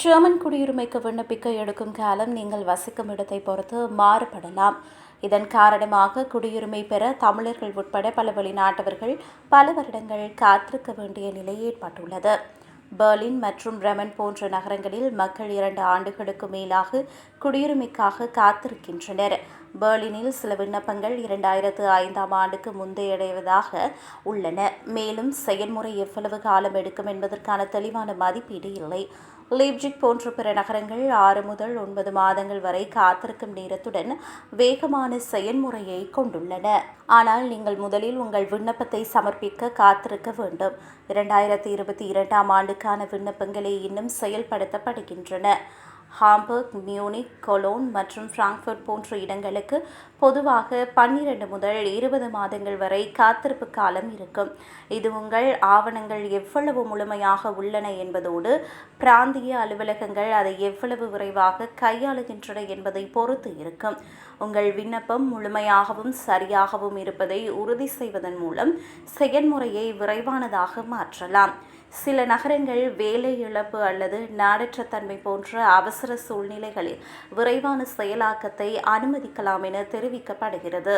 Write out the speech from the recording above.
German குடியுரிமைக்கு விண்ணப்பிக்க எடுக்கும் காலம் நீங்கள் வசிக்கும் இடத்தை பொறுத்து மாறுபடலாம். இதன் காரணமாக குடியுரிமை பெற தமிழர்கள் உட்பட பல வெளிநாட்டவர்கள் பல வருடங்கள் காத்திருக்க வேண்டிய நிலை ஏற்பட்டுள்ளது. பெர்லின் மற்றும் ரெமன் போன்ற நகரங்களில் மக்கள் இரண்டு ஆண்டுகளுக்கு மேலாக குடியுரிமைக்காக காத்திருக்கின்றனர். பெர்லினில் சில விண்ணப்பங்கள் இரண்டாயிரத்து ஐந்தாம் ஆண்டுக்கு முந்தையடைவதாக உள்ளன. மேலும் செயல்முறை எவ்வளவு காலம் எடுக்கும் என்பதற்கான தெளிவான மதிப்பீடு இல்லை. லீப்ஜிக் போன்ற பிற நகரங்கள் ஆறு முதல் ஒன்பது மாதங்கள் வரை காத்திருக்கும் நேரத்துடன் வேகமான செயல்முறையை கொண்டுள்ளன. ஆனால் நீங்கள் முதலில் உங்கள் விண்ணப்பத்தை சமர்ப்பிக்க காத்திருக்க வேண்டும். இரண்டாயிரத்தி இருபத்தி இரண்டாம் ஆண்டுக்கான விண்ணப்பங்களே இன்னும் செயல்படுத்தப்படுகின்றன. ஹாம்பர்க் மியூனிக் கொலோன் மற்றும் ஃப்ராங்க்ஃபர்ட் போன்ற இடங்களுக்கு பொதுவாக பன்னிரண்டு முதல் இருபது மாதங்கள் வரை காத்திருப்பு காலம் இருக்கும். இது உங்கள் ஆவணங்கள் எவ்வளவு முழுமையாக உள்ளன என்பதோடு பிராந்திய அலுவலகங்கள் அதை எவ்வளவு விரைவாக கையாளுகின்றன என்பதை பொறுத்து இருக்கும். உங்கள் விண்ணப்பம் முழுமையாகவும் சரியாகவும் இருப்பதை உறுதி செய்வதன் மூலம் செயல்முறையை விரைவானதாக மாற்றலாம். சில நகரங்கள் வேலை இழப்பு அல்லது நாடற்ற தன்மை போன்ற அவசர சூழ்நிலைகளில் விரைவான செயலாக்கத்தை அனுமதிக்கலாம் என தெரிவிக்கப்படுகிறது.